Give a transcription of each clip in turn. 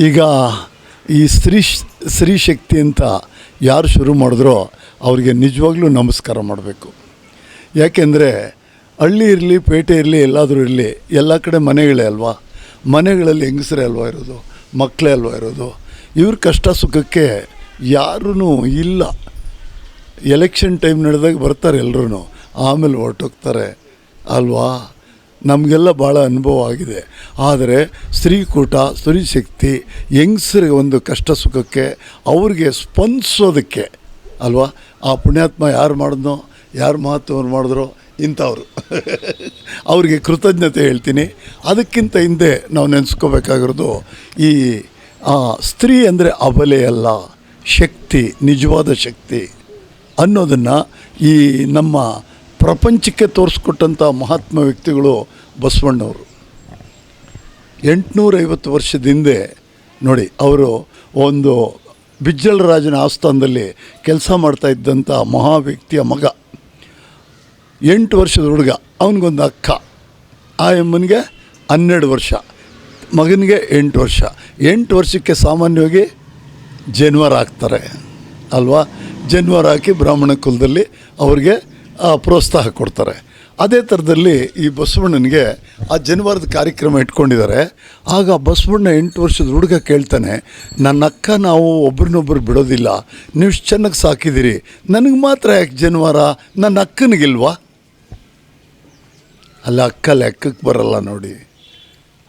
ಈಗ ಈ ಸ್ತ್ರೀ ಸ್ತ್ರೀ ಶಕ್ತಿ ಅಂತ ಯಾರು ಶುರು ಮಾಡಿದ್ರೋ ಅವರಿಗೆ ನಿಜವಾಗ್ಲೂ ನಮಸ್ಕಾರ ಮಾಡಬೇಕು. ಯಾಕೆಂದರೆ ಹಳ್ಳಿ ಇರಲಿ, ಪೇಟೆ ಇರಲಿ, ಎಲ್ಲಾದರೂ ಇರಲಿ, ಎಲ್ಲ ಕಡೆ ಮನೆಗಳೇ ಅಲ್ವಾ? ಮನೆಗಳಲ್ಲಿ ಹೆಂಗಸರೇ ಅಲ್ವಾ ಇರೋದು? ಮಕ್ಕಳೇ ಅಲ್ವಾ ಇರೋದು? ಇವ್ರ ಕಷ್ಟ ಸುಖಕ್ಕೆ ಯಾರೂ ಇಲ್ಲ. ಎಲೆಕ್ಷನ್ ಟೈಮ್ ನಡೆದಾಗ ಬರ್ತಾರೆ ಎಲ್ಲರೂ ಆಮೇಲೆ ಹೊರಟೋಗ್ತಾರೆ. ಅಲ್ವಾ? ನಮಗೆಲ್ಲ ಭಾಳ ಅನುಭವ ಆಗಿದೆ. ಆದರೆ ಸ್ತ್ರೀಕೂಟ, ಸ್ತ್ರೀ ಶಕ್ತಿ ಹೆಂಗಸರಿಗೆ ಒಂದು ಕಷ್ಟ ಸುಖಕ್ಕೆ ಅವ್ರಿಗೆ ಸ್ಪಂದಿಸೋದಕ್ಕೆ, ಅಲ್ವಾ? ಆ ಪುಣ್ಯಾತ್ಮ ಯಾರು ಮಾಡಿದ್ನೋ, ಯಾರು ಮಹತ್ವವನ್ನು ಮಾಡಿದ್ರು ಇಂಥವ್ರು. ಅವ್ರಿಗೆ ಕೃತಜ್ಞತೆ ಹೇಳ್ತೀನಿ. ಅದಕ್ಕಿಂತ ಹಿಂದೆ ನಾವು ನೆನೆಸ್ಕೋಬೇಕಾಗಿರೋದು ಈ ಸ್ತ್ರೀ ಅಂದರೆ ಅಬಲೆ ಅಲ್ಲ, ಶಕ್ತಿ, ನಿಜವಾದ ಶಕ್ತಿ ಅನ್ನೋದನ್ನು ಈ ನಮ್ಮ ಪ್ರಪಂಚಕ್ಕೆ ತೋರಿಸ್ಕೊಟ್ಟಂಥ ಮಹಾತ್ಮ ವ್ಯಕ್ತಿಗಳು ಬಸವಣ್ಣವರು. ಎಂಟುನೂರೈವತ್ತು ವರ್ಷದ ಹಿಂದೆ, ನೋಡಿ, ಅವರು ಒಂದು ಬಿಜ್ಜಳ ರಾಜನ ಆಸ್ಥಾನದಲ್ಲಿ ಕೆಲಸ ಮಾಡ್ತಾ ಇದ್ದಂಥ ಮಹಾ ವ್ಯಕ್ತಿಯ ಮಗ. ಎಂಟು ವರ್ಷದ ಹುಡುಗ, ಅವನಿಗೊಂದು ಅಕ್ಕ. ಆ ಎಮ್ಮನಿಗೆ ಹನ್ನೆರಡು ವರ್ಷ. ಮಗನಿಗೆ ಎಂಟು ವರ್ಷ. ಎಂಟು ವರ್ಷಕ್ಕೆ ಸಾಮಾನ್ಯವಾಗಿ ಜನ್ವಾರ ಹಾಕ್ತಾರೆ ಅಲ್ವಾ? ಜನ್ವಾರ ಹಾಕಿ ಬ್ರಾಹ್ಮಣ ಕುಲದಲ್ಲಿ ಅವ್ರಿಗೆ ಪ್ರೋತ್ಸಾಹ ಕೊಡ್ತಾರೆ. ಅದೇ ಥರದಲ್ಲಿ ಈ ಬಸವಣ್ಣನಿಗೆ ಆ ಜನಿವಾರದ ಕಾರ್ಯಕ್ರಮ ಇಟ್ಕೊಂಡಿದ್ದಾರೆ. ಆಗ ಬಸವಣ್ಣ ಎಂಟು ವರ್ಷದ ಹುಡುಗ ಕೇಳ್ತಾನೆ, ನನ್ನ ಅಕ್ಕ ನಾವು ಒಬ್ರನ್ನೊಬ್ರು ಬಿಡೋದಿಲ್ಲ. ನೀವು ಚೆನ್ನಾಗಿ ಸಾಕಿದ್ದೀರಿ. ನನಗೆ ಮಾತ್ರ ಯಾಕೆ ಜನಿವಾರ? ನನ್ನ ಅಕ್ಕನಿಗಿಲ್ವಾ? ಅಲ್ಲ, ಅಕ್ಕ ಲೆಕ್ಕಕ್ಕೆ ಬರಲ್ಲ ನೋಡಿ.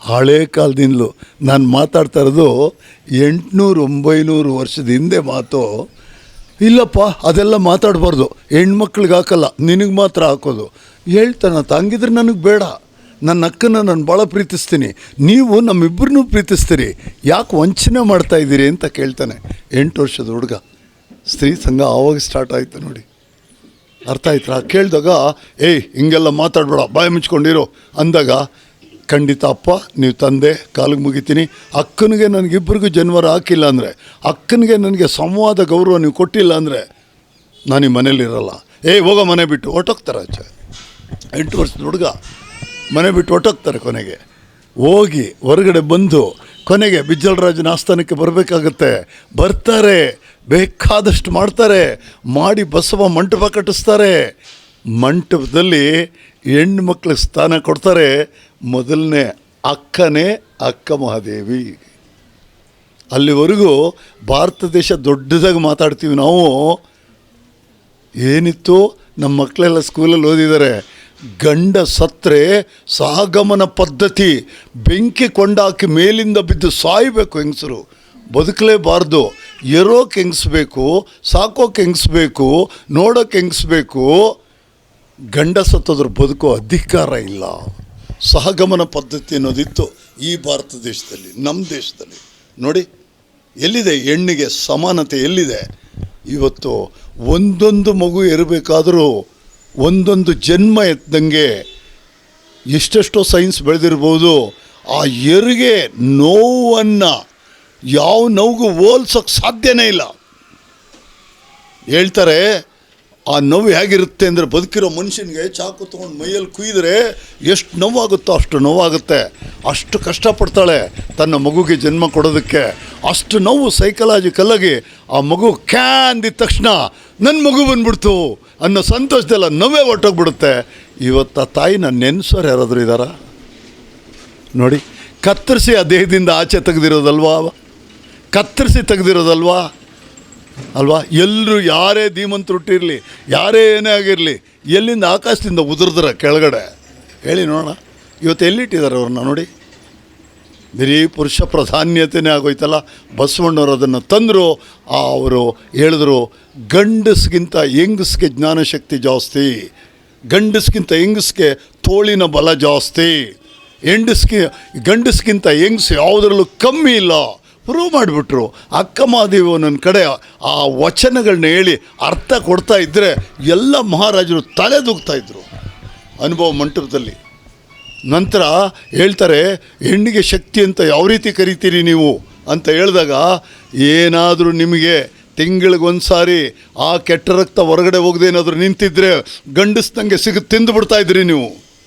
ಹಳೇ ಕಾಲದಿಂದಲೂ ನಾನು ಮಾತಾಡ್ತಾ ಇರೋದು ಎಂಟುನೂರು ಒಂಬೈನೂರು ವರ್ಷದ ಹಿಂದೆ ಮಾತು. ಇಲ್ಲಪ್ಪ, ಅದೆಲ್ಲ ಮಾತಾಡಬಾರ್ದು. ಹೆಣ್ಮಕ್ಳಿಗೆ ಹಾಕಲ್ಲ, ನಿನಗೆ ಮಾತ್ರ ಹಾಕೋದು. ಹೇಳ್ತಾನ, ತಂಗಿದ್ರೆ ನನಗೆ ಬೇಡ. ನನ್ನ ಅಕ್ಕನ ನಾನು ಭಾಳ ಪ್ರೀತಿಸ್ತೀನಿ. ನೀವು ನಮ್ಮಿಬ್ಬರನ್ನೂ ಪ್ರೀತಿಸ್ತೀರಿ. ಯಾಕೆ ವಂಚನೆ ಮಾಡ್ತಾ ಇದ್ದೀರಿ? ಅಂತ ಕೇಳ್ತಾನೆ ಎಂಟು ವರ್ಷದ ಹುಡುಗ. ಸ್ತ್ರೀ ಸಂಘ ಆವಾಗ ಸ್ಟಾರ್ಟ್ ಆಯಿತು ನೋಡಿ. ಅರ್ಥ ಆಯ್ತಾ? ಕೇಳಿದಾಗ, ಏಯ್, ಹಿಂಗೆಲ್ಲ ಮಾತಾಡಬೇಡ, ಬಾಯಿ ಮುಚ್ಕೊಂಡಿರೋ. ಅಂದಾಗ ಖಂಡಿತ ಅಪ್ಪ, ನೀವು ತಂದೆ, ಕಾಲಿಗೆ ಮುಗಿತೀನಿ. ಅಕ್ಕನಿಗೆ ನನಗಿಬ್ಬರಿಗೂ ಜನ್ವರ ಹಾಕಿಲ್ಲ ಅಂದರೆ, ಅಕ್ಕನಿಗೆ ನನಗೆ ಸಂವಾದ ಗೌರವ ನೀವು ಕೊಟ್ಟಿಲ್ಲ ಅಂದರೆ ನಾನು ಈ ಮನೇಲಿರಲ್ಲ ಏಯ್ ಹೋಗೋ ಮನೆ ಬಿಟ್ಟು ಹೊಟ್ಟೋಗ್ತಾರೆ ಆಚೆ ಎಂಟು ವರ್ಷದ ಹುಡುಗ ಮನೆ ಬಿಟ್ಟು ಹೊಟ್ಟೋಗ್ತಾರೆ ಕೊನೆಗೆ. ಹೋಗಿ ಹೊರಗಡೆ ಬಂದು ಕೊನೆಗೆ ಬಿಜ್ಜಲರಾಜನ ಆಸ್ಥಾನಕ್ಕೆ ಬರಬೇಕಾಗತ್ತೆ. ಬರ್ತಾರೆ, ಬೇಕಾದಷ್ಟು ಮಾಡ್ತಾರೆ. ಮಾಡಿ ಬಸವ ಮಂಟಪ ಕಟ್ಟಿಸ್ತಾರೆ. ಮಂಟಪದಲ್ಲಿ ಹೆಣ್ಣು ಮಕ್ಕಳಿಗೆ ಸ್ಥಾನ ಕೊಡ್ತಾರೆ ಮೊದಲನೇ ಅಕ್ಕನೇ ಅಕ್ಕ ಮಹಾದೇವಿ. ಅಲ್ಲಿವರೆಗೂ ಭಾರತ ದೇಶ ದೊಡ್ಡದಾಗಿ ಮಾತಾಡ್ತೀವಿ ನಾವು. ಏನಿತ್ತು? ನಮ್ಮ ಮಕ್ಕಳೆಲ್ಲ ಸ್ಕೂಲಲ್ಲಿ ಓದಿದ್ದಾರೆ. ಗಂಡ ಸತ್ರೆ ಸಹಗಮನ ಪದ್ಧತಿ, ಬೆಂಕಿ ಕೊಂಡಾಕಿ ಮೇಲಿಂದ ಬಿದ್ದು ಸಾಯಬೇಕು ಹೆಂಗಸರು. ಬದುಕಲೇಬಾರ್ದು. ಎರೋಕೆ ಹೆಂಗಸ್ಬೇಕು, ಸಾಕೋಕೆ ಹೆಂಗಸ್ಬೇಕು, ನೋಡೋಕೆ ಹೆಂಗಸ್ಬೇಕು ಗಂಡ ಸತ್ತದ್ರ ಬದುಕೋ ಅಧಿಕಾರ ಇಲ್ಲ. ಸಹಗಮನ ಪದ್ಧತಿ ಅನ್ನೋದಿತ್ತು ಈ ಭಾರತ ದೇಶದಲ್ಲಿ ನಮ್ಮ ದೇಶದಲ್ಲಿ. ನೋಡಿ, ಎಲ್ಲಿದೆ? ಹೆಣ್ಣಿಗೆ ಸಮಾನತೆ ಎಲ್ಲಿದೆ? ಇವತ್ತು ಒಂದೊಂದು ಮಗು ಇರಬೇಕಾದರೂ ಒಂದೊಂದು ಜನ್ಮ ಎತ್ತಂಗೆ ಎಷ್ಟೆಷ್ಟೋ ಸೈನ್ಸ್ ಬೆಳೆದಿರ್ಬೋದು. ಆ ಹೆರಿಗೆ ನೋವನ್ನು ಯಾವ ನೋವಿಗೂ ಹೋಲ್ಸೋಕ್ಕೆ ಸಾಧ್ಯನೇ ಇಲ್ಲ. ಹೇಳ್ತಾರೆ ಆ ನೋವು ಹೇಗಿರುತ್ತೆ ಅಂದರೆ ಬದುಕಿರೋ ಮನುಷ್ಯನಿಗೆ ಚಾಕು ತೊಗೊಂಡು ಮೈಯಲ್ಲಿ ಕುಯ್ದರೆ ಎಷ್ಟು ನೋವಾಗುತ್ತೋ ಅಷ್ಟು ನೋವಾಗುತ್ತೆ. ಅಷ್ಟು ಕಷ್ಟಪಡ್ತಾಳೆ ತನ್ನ ಮಗುಗೆ ಜನ್ಮ ಕೊಡೋದಕ್ಕೆ. ಅಷ್ಟು ನೋವು ಸೈಕಲಾಜಿಕಲ್ಲಾಗಿ ಆ ಮಗು ಕ್ಯಾ ಅಂದಿದ ತಕ್ಷಣ ನನ್ನ ಮಗು ಬಂದ್ಬಿಡ್ತು ಅನ್ನೋ ಸಂತೋಷದೆಲ್ಲ ನೋವೇ ಹೊಟ್ಟೋಗ್ಬಿಡುತ್ತೆ ಇವತ್ತು ಆ ತಾಯಿ ನನ್ನ ನೆನ್ಸೋರು ಯಾರಾದರೂ ಇದ್ದಾರಾ ನೋಡಿ, ಕತ್ತರಿಸಿ ಆ ದೇಹದಿಂದ ಆಚೆ ತೆಗೆದಿರೋದಲ್ವಾ ಕತ್ತರಿಸಿ ತೆಗೆದಿರೋದಲ್ವಾ? ಅಲ್ವಾ? ಎಲ್ಲರೂ ಯಾರೇ ಧೀಮಂತ ಹುಟ್ಟಿರಲಿ, ಯಾರೇ ಏನೇ ಆಗಿರಲಿ, ಎಲ್ಲಿಂದ ಆಕಾಶದಿಂದ ಉದುರಿದ್ರ ಕೆಳಗಡೆ? ಹೇಳಿ ನೋಡೋಣ. ಇವತ್ತು ಎಲ್ಲಿಟ್ಟಿದ್ದಾರೆ ಅವ್ರನ್ನ ನೋಡಿ? ಬರೀ ಪುರುಷ ಪ್ರಧಾನ್ಯತೆಯೇ ಆಗೋಯ್ತಲ್ಲ. ಬಸವಣ್ಣವ್ರು ಅದನ್ನು ತಂದರು ಅವರು ಹೇಳಿದ್ರು, ಗಂಡಸ್ಗಿಂತ ಹೆಂಗಸ್ಗೆ ಜ್ಞಾನಶಕ್ತಿ ಜಾಸ್ತಿ, ಗಂಡಸ್ಗಿಂತ ಹೆಂಗಸ್ಗೆ ತೋಳಿನ ಬಲ ಜಾಸ್ತಿ, ಹೆಂಡಸ್ಗೆ, ಗಂಡಸ್ಗಿಂತ ಹೆಂಗಸ್ ಯಾವುದರಲ್ಲೂ ಕಮ್ಮಿ ಇಲ್ಲ. ಪ್ರೂವ್ ಮಾಡಿಬಿಟ್ರು. ಅಕ್ಕ ಮಹಾದೇವಿ ನನ್ನ ಕಡೆ ಆ ವಚನಗಳನ್ನ ಹೇಳಿ ಅರ್ಥ ಕೊಡ್ತಾ ಇದ್ದರೆ ಎಲ್ಲ ಮಹಾರಾಜರು ತಲೆ ಇದ್ರು. ಅನುಭವ ಮಂಟಪದಲ್ಲಿ. ನಂತರ ಹೇಳ್ತಾರೆ, ಹೆಣ್ಣಿಗೆ ಶಕ್ತಿ ಅಂತ ಯಾವ ರೀತಿ ಕರಿತೀರಿ ನೀವು? ಅಂತ ಹೇಳಿದಾಗ, ಏನಾದರೂ ನಿಮಗೆ ತಿಂಗಳಿಗೊಂದು ಸಾರಿ ಆ ಕೆಟ್ಟ ರಕ್ತ ಹೊರಗಡೆ ಹೋಗದೇನಾದರೂ ನಿಂತಿದ್ದರೆ ನಿಂತಿದ್ರೆ ಗಂಡಸ್ದಂಗೆ ಸಿಗ ತಿಂದುಬಿಡ್ತಾಯಿದ್ರಿ ನೀವು.